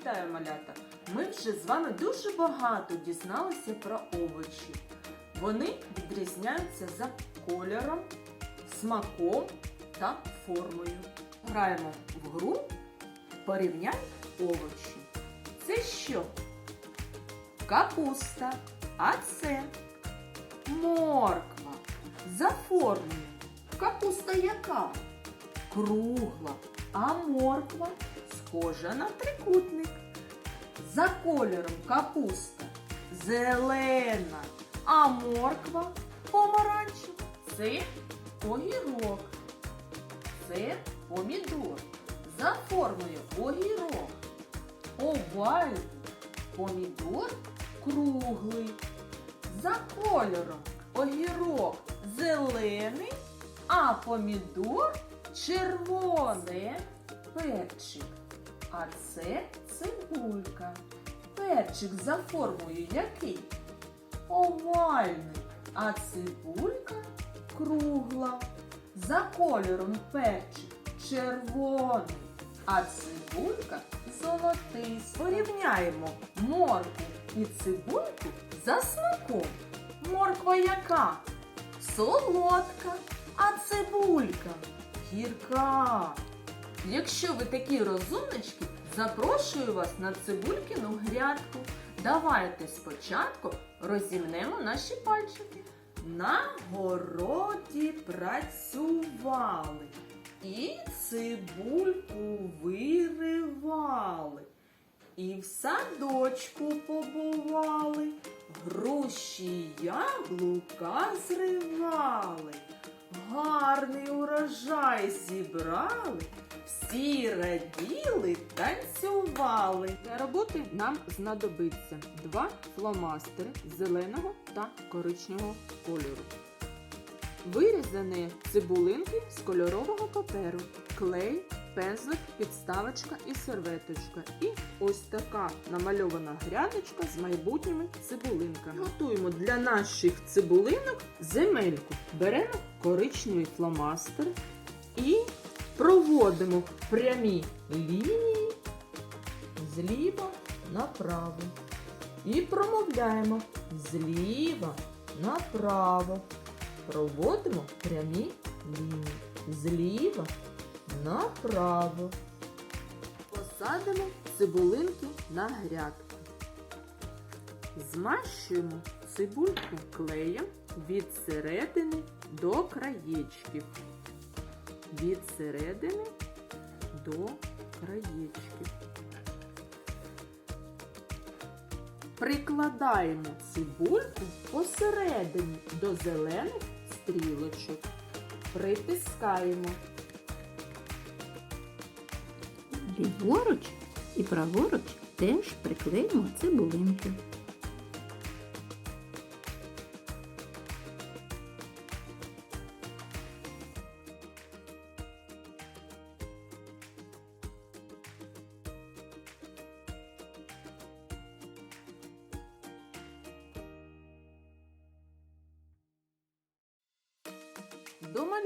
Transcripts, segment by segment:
Вітаю, малята! Ми вже з вами дуже багато дізналися про овочі. Вони відрізняються за кольором, смаком та формою. Граємо в гру Порівняй овочі. Це що? Капуста. А це морква. За формою. Капуста яка? Кругла. А морква схожа на трикутник. За кольором капуста зелена, а морква помаранчева. Це огірок. Це помідор. За формою огірок. Овальний. Помідор круглий. За кольором огірок зелений, а помідор червоний. Перчик. А це цибулька. Перчик за формою який? Овальний. А цибулька кругла. За кольором перчик червоний, а цибулька золотий. Порівняємо моркву і цибульку за смаком. Морква яка? Солодка, гірка. Якщо ви такі розумнички, запрошую вас на цибулькіну грядку. Давайте спочатку розімнемо наші пальчики. На городі працювали і цибульку виривали, і в садочку побували, груші яблука зривали, гарний урожай зібрали, всі раділи, танцювали. Для роботи нам знадобиться два фломастери зеленого та коричневого кольору. Вирізані цибулинки з кольорового паперу, клей, пензлик, підставочка і серветочка. І ось така намальована грядочка з майбутніми цибулинками. Готуємо для наших цибулинок земельку. Беремо коричневий фломастер і проводимо прямі лінії зліва направо. І промовляємо зліва направо. Проводимо прямі лінії. Зліва направо. Посадимо цибулинки на грядку. Змащуємо цибульку клеєм від середини до краєчків. Від середини до краєчків. Прикладаємо цибульку посередині до зелених стрілочок. Притискаємо. Ліворуч і праворуч теж приклеїмо цибулинки.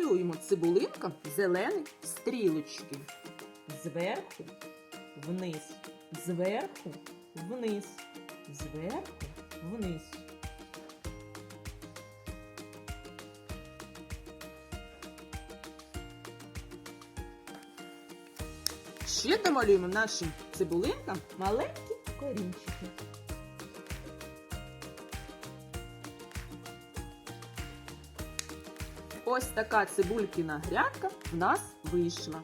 Домалюємо цибулинкам зелені стрілочки. Зверху вниз, зверху вниз, зверху вниз. Ще домалюємо нашим цибулинкам маленькі корінчики. Ось така цибулькіна грядка в нас вийшла.